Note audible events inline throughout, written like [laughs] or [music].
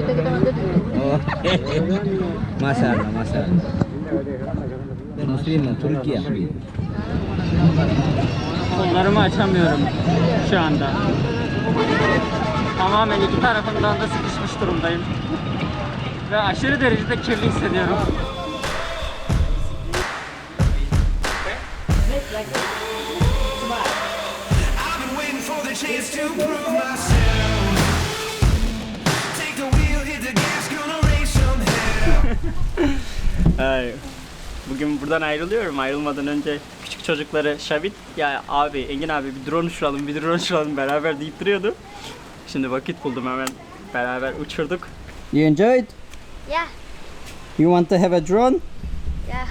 kita kita nak jadi. Oh. masalah, masalah. Muslim, Türkiye. Kollarımı açamıyorum şu anda. Tamamen iki tarafından da sıkışmış durumdayım. Ve aşırı derecede kirli hissediyorum. Bugün buradan ayrılıyorum. Ayrılmadan önce küçük çocukları Şabit ya abi Engin abi bir drone uçuralım bir drone uçuralım beraber deyip duruyordu. Şimdi vakit buldum hemen beraber uçurduk. You enjoyed? Yeah, You want to have a drone? yeah.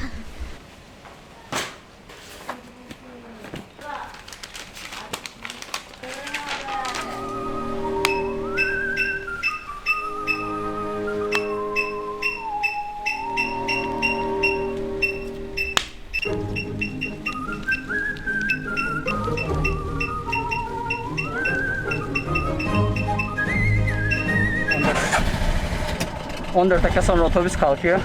14 dakika sonra otobüs kalkıyor.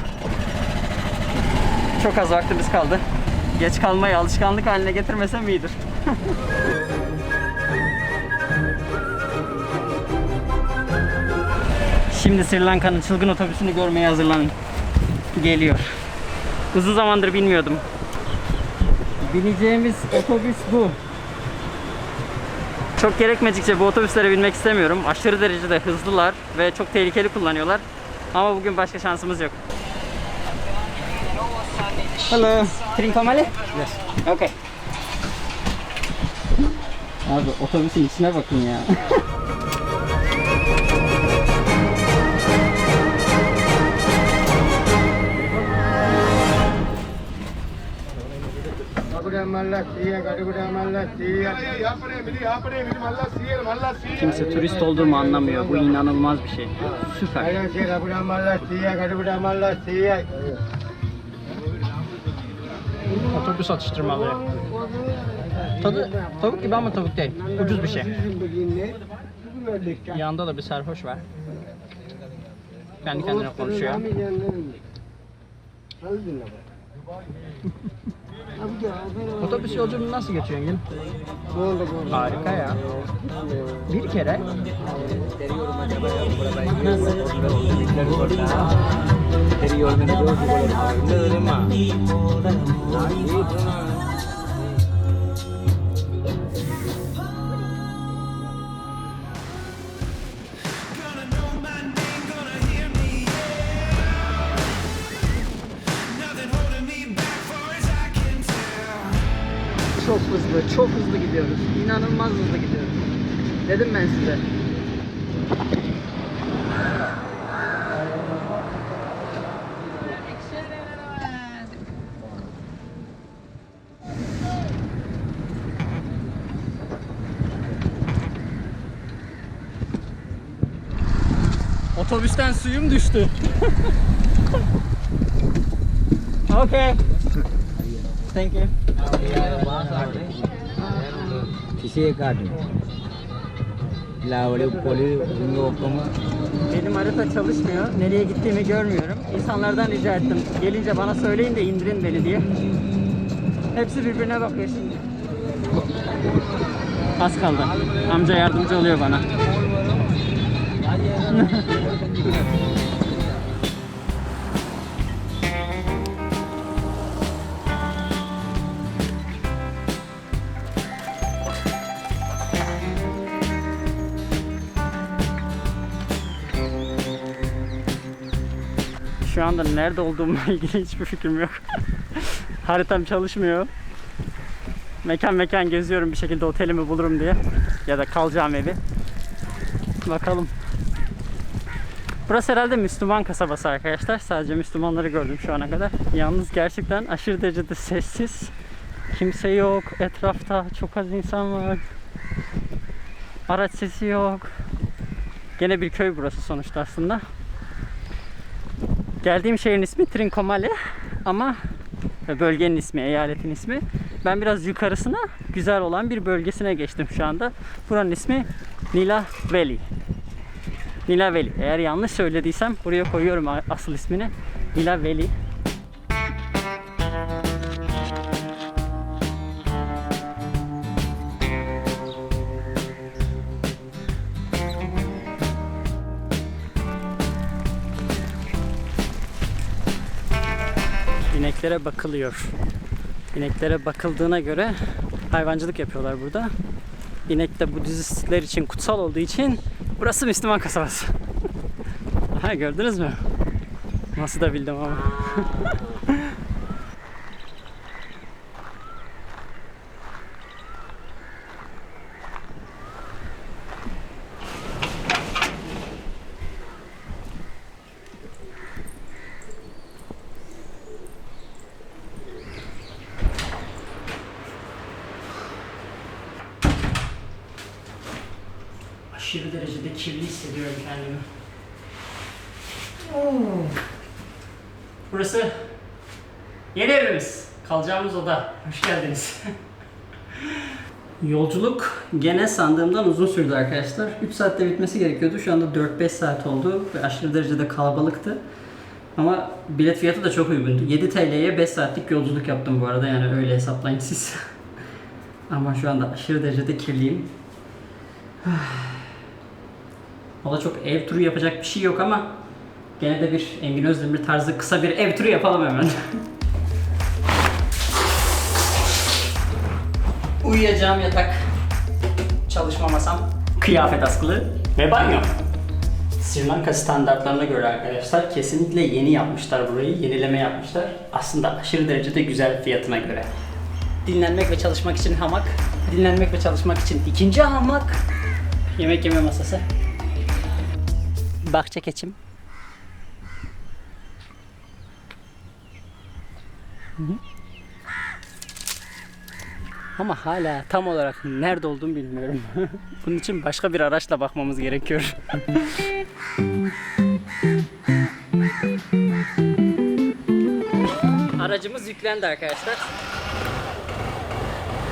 Çok az vaktimiz kaldı. Geç kalmayı alışkanlık haline getirmesem iyidir. [laughs] Şimdi Sri Lanka'nın çılgın otobüsünü görmeye hazırlanın. Geliyor. Uzun zamandır bilmiyordum. Bineceğimiz otobüs bu. Çok gerekmedikçe bu otobüslere binmek istemiyorum. Aşırı derecede hızlılar ve çok tehlikeli kullanıyorlar. Ama bugün başka şansımız yok. Hello. Trincomalee? Yes. Okay. Abi otobüsün içine bakın ya. [laughs] Kimse turist olduğumu anlamıyor. Bu inanılmaz bir şey. Süper. Otobüs atıştırmalığı. Tadı tavuk gibi ama tavuk değil. Ucuz bir şey. Yanında da bir sarhoş var. Kendi kendine konuşuyor. Otobüs yolculuğunu nasıl geçiyor Engin? Harika ya. Bir kere Gonna çok hızlı, gidiyoruz. İnanılmaz hızlı gidiyoruz. Dedim ben size. Otobüsten suyum düştü. [laughs] okay. Thank you. Sisi kadı. Lavali poli ringo okuma. Benim harita çalışmıyor. Nereye gittiğimi görmüyorum. İnsanlardan rica ettim. Gelince bana söyleyin de indirin beni diye. Hepsi birbirine bakıyor şimdi. Az kaldı. Amca yardımcı oluyor bana. [laughs] Şu anda nerede olduğumla [laughs] ilgili hiçbir fikrim yok. [laughs] Haritam çalışmıyor. Mekan mekan geziyorum bir şekilde otelimi bulurum diye. Ya da kalacağım evi. Bakalım. Burası herhalde Müslüman kasabası arkadaşlar. Sadece Müslümanları gördüm şu ana kadar. Yalnız gerçekten aşırı derecede sessiz. Kimse yok etrafta. Çok az insan var. Araç sesi yok. Gene bir köy burası sonuçta aslında. Geldiğim şehrin ismi Trincomalee ama bölgenin ismi, eyaletin ismi. Ben biraz yukarısına güzel olan bir bölgesine geçtim şu anda. Buranın ismi Nila Valley. Nila Veli. Eğer yanlış söylediysem buraya koyuyorum asıl ismini. Nila Veli. İneklere bakılıyor. İneklere bakıldığına göre hayvancılık yapıyorlar burada. İnek de Budistler için kutsal olduğu için burası Müslüman kasabası. [laughs] ha gördünüz mü? Nasıl da bildim ama. [laughs] Aşırı derecede kirli hissediyorum kendimi. Burası yeni evimiz. Kalacağımız oda. Hoş geldiniz. Yolculuk gene sandığımdan uzun sürdü arkadaşlar. 3 saatte bitmesi gerekiyordu. Şu anda 4-5 saat oldu ve aşırı derecede kalabalıktı. Ama bilet fiyatı da çok uygundu. 7 TL'ye 5 saatlik yolculuk yaptım bu arada yani öyle hesaplayın siz. [laughs] Ama şu anda aşırı derecede kirliyim. [sighs] Valla çok ev turu yapacak bir şey yok ama gene de bir Engin Özdemir tarzı kısa bir ev turu yapalım hemen. [laughs] Uyuyacağım yatak, çalışma masam, kıyafet askılı ve banyo. Sri Lanka standartlarına göre arkadaşlar kesinlikle yeni yapmışlar burayı, yenileme yapmışlar. Aslında aşırı derecede güzel fiyatına göre. Dinlenmek ve çalışmak için hamak, dinlenmek ve çalışmak için ikinci hamak, yemek yeme masası. Bahçe keçim. Hı hı. Ama hala tam olarak nerede olduğumu bilmiyorum. [laughs] Bunun için başka bir araçla bakmamız gerekiyor. [laughs] Aracımız yüklendi arkadaşlar.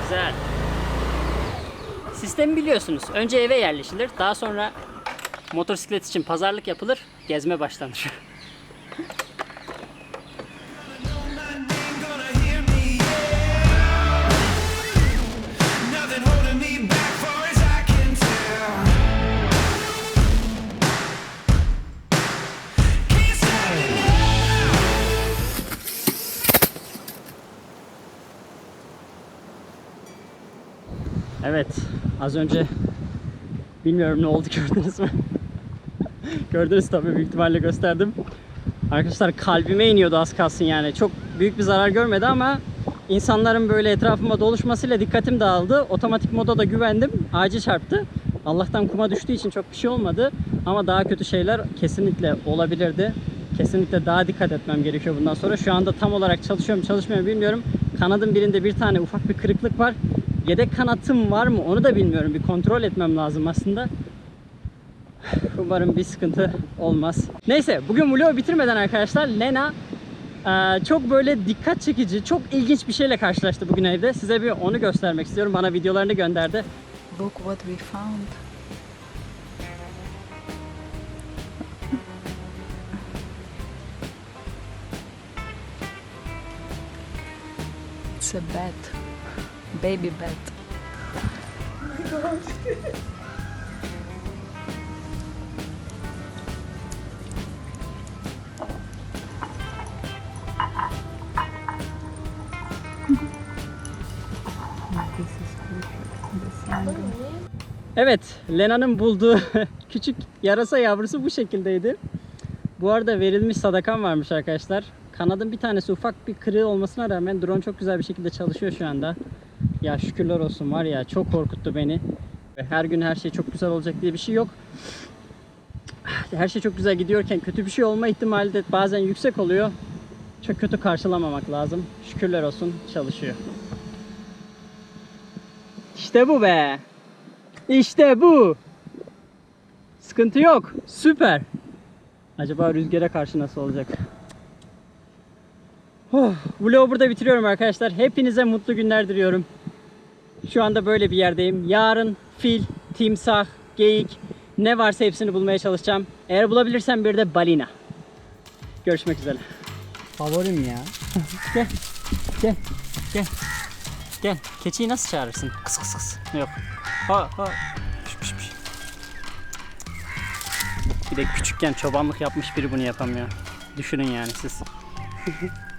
Güzel. Sistemi biliyorsunuz. Önce eve yerleşilir. Daha sonra motosiklet için pazarlık yapılır. Gezme başlanır. [laughs] Evet, az önce bilmiyorum ne oldu [laughs] gördünüz mü? Gördünüz tabii büyük ihtimalle gösterdim. Arkadaşlar kalbime iniyordu az kalsın yani. Çok büyük bir zarar görmedi ama insanların böyle etrafıma doluşmasıyla dikkatim dağıldı. Otomatik moda da güvendim. Ağacı çarptı. Allah'tan kuma düştüğü için çok bir şey olmadı. Ama daha kötü şeyler kesinlikle olabilirdi. Kesinlikle daha dikkat etmem gerekiyor bundan sonra. Şu anda tam olarak çalışıyorum çalışmıyorum bilmiyorum. Kanadın birinde bir tane ufak bir kırıklık var. Yedek kanatım var mı onu da bilmiyorum. Bir kontrol etmem lazım aslında. Umarım bir sıkıntı olmaz. Neyse bugün vlogu bitirmeden arkadaşlar Lena eee, çok böyle dikkat çekici, çok ilginç bir şeyle karşılaştı bugün evde. Size bir onu göstermek istiyorum. Bana videolarını gönderdi. Look what we found. It's a bat. Baby bat. [laughs] Evet, Lena'nın bulduğu [laughs] küçük yarasa yavrusu bu şekildeydi. Bu arada verilmiş sadakam varmış arkadaşlar. Kanadın bir tanesi ufak bir kırığı olmasına rağmen drone çok güzel bir şekilde çalışıyor şu anda. Ya şükürler olsun var ya çok korkuttu beni. Her gün her şey çok güzel olacak diye bir şey yok. Her şey çok güzel gidiyorken kötü bir şey olma ihtimali de bazen yüksek oluyor. Çok kötü karşılamamak lazım. Şükürler olsun çalışıyor. İşte bu be. İşte bu. Sıkıntı yok. Süper. Acaba rüzgara karşı nasıl olacak? Oh, vlogu burada bitiriyorum arkadaşlar. Hepinize mutlu günler diliyorum. Şu anda böyle bir yerdeyim. Yarın fil, timsah, geyik, Ne varsa hepsini bulmaya çalışacağım. Eğer bulabilirsem bir de balina. Görüşmek üzere. Favorim ya. Gel. Gel. Gel. Gel. Keçiyi nasıl çağırırsın? Kıs kıs kıs. Yok. Ha ha. Piş, piş, piş. Bir de küçükken çobanlık yapmış biri bunu yapamıyor. Düşünün yani siz. [laughs]